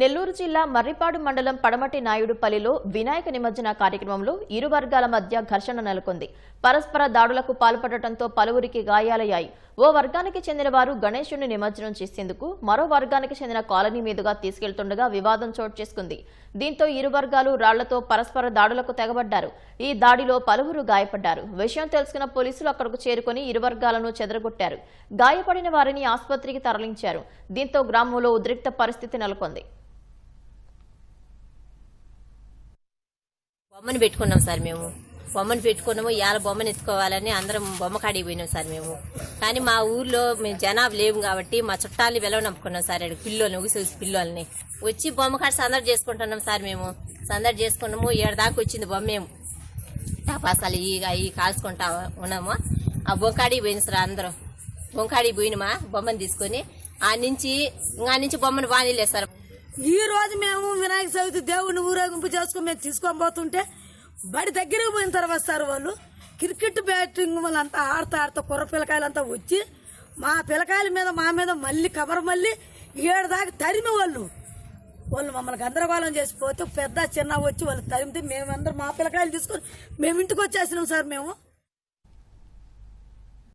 నెల్లూరు జిల్లా మర్రిపాడు మండలం పడమటి నాయుడుపల్లిలో వినాయక నిమజ్జన కార్యక్రమంలో ఇరు వర్గాల మధ్య ఘర్షణ నెలకొంది. పరస్పర దాడులకు పాల్పడటంతో పలువురికి గాయాలయ్యాయి. ఓ వర్గానికి చెందిన వారు గణేశుని నిమజ్జనం చేసేందుకు మరో వర్గానికి చెందిన కాలనీ మీదుగా తీసుకెళ్తుండగా వివాదం చోటు చేసుకుంది. దీంతో ఇరు వర్గాలు రాళ్ళతో పరస్పర దాడులకు తెగబడ్డారు. ఈ దాడిలో పలువురు గాయపడ్డారు. విషయం తెలుసుకున్న పోలీసులు అక్కడకు చేరుకుని ఇరు వర్గాలను చెదరగొట్టారు. గాయపడిన వారిని ఆసుపత్రికి తరలించారు. దీంతో గ్రామంలో ఉద్రిక్త పరిస్థితి నెలకొంది. బొమ్మను పెట్టుకున్నాం సార్ మేము. బొమ్మను పెట్టుకున్నాము ఇవాళ బొమ్మను ఎత్తుకోవాలని అందరం బొమ్మ కాడికి పోయినాం సార్ మేము. కానీ మా ఊర్లో మేము జనాభా లేవు కాబట్టి మా చుట్టాలని వెలవనప్పుకున్నాం సార్ ఆడ పిల్లోని ఉగిసి పిల్లోల్ని. వచ్చి బొమ్మ కాడ సందడి చేసుకుంటున్నాం సార్ మేము. సందడి చేసుకున్నాము ఏడు దాకా వచ్చింది బొమ్మ మేము. టపాసాలు ఈ అవి కాల్చుకుంటా ఉన్నాము. ఆ బొంకాడికి పోయిన సార్ అందరం. బొంకాడికి పోయినమా? బొమ్మను తీసుకొని ఆ నుంచి ఇంకా నుంచి బొమ్మను బాగానే సార్. ఈ రోజు మేము వినాయక చవితి దేవుడిని ఊరేగింపు చేసుకుని మేము తీసుకొని పోతుంటే బడి దగ్గరికి పోయిన తర్వాత సార్ వాళ్ళు. క్రికెట్ బ్యాటింగ్ వాళ్ళంతా ఆడుతా ఆడుతా కుర్ర పిల్లకాయలంతా వచ్చి మా పిల్లకాయల మీద మా మీద మళ్ళీ కవర్ మళ్ళీ ఏడు దాకా తరిమి వాళ్ళు. వాళ్ళు మమ్మల్ని గందరగోళం చేసిపోతే పెద్ద చిన్న వచ్చి వాళ్ళు తరిమితే మేమందరం మా పిల్లకాయలు తీసుకొని మేము ఇంటికి వచ్చేసినాం సార్ మేము.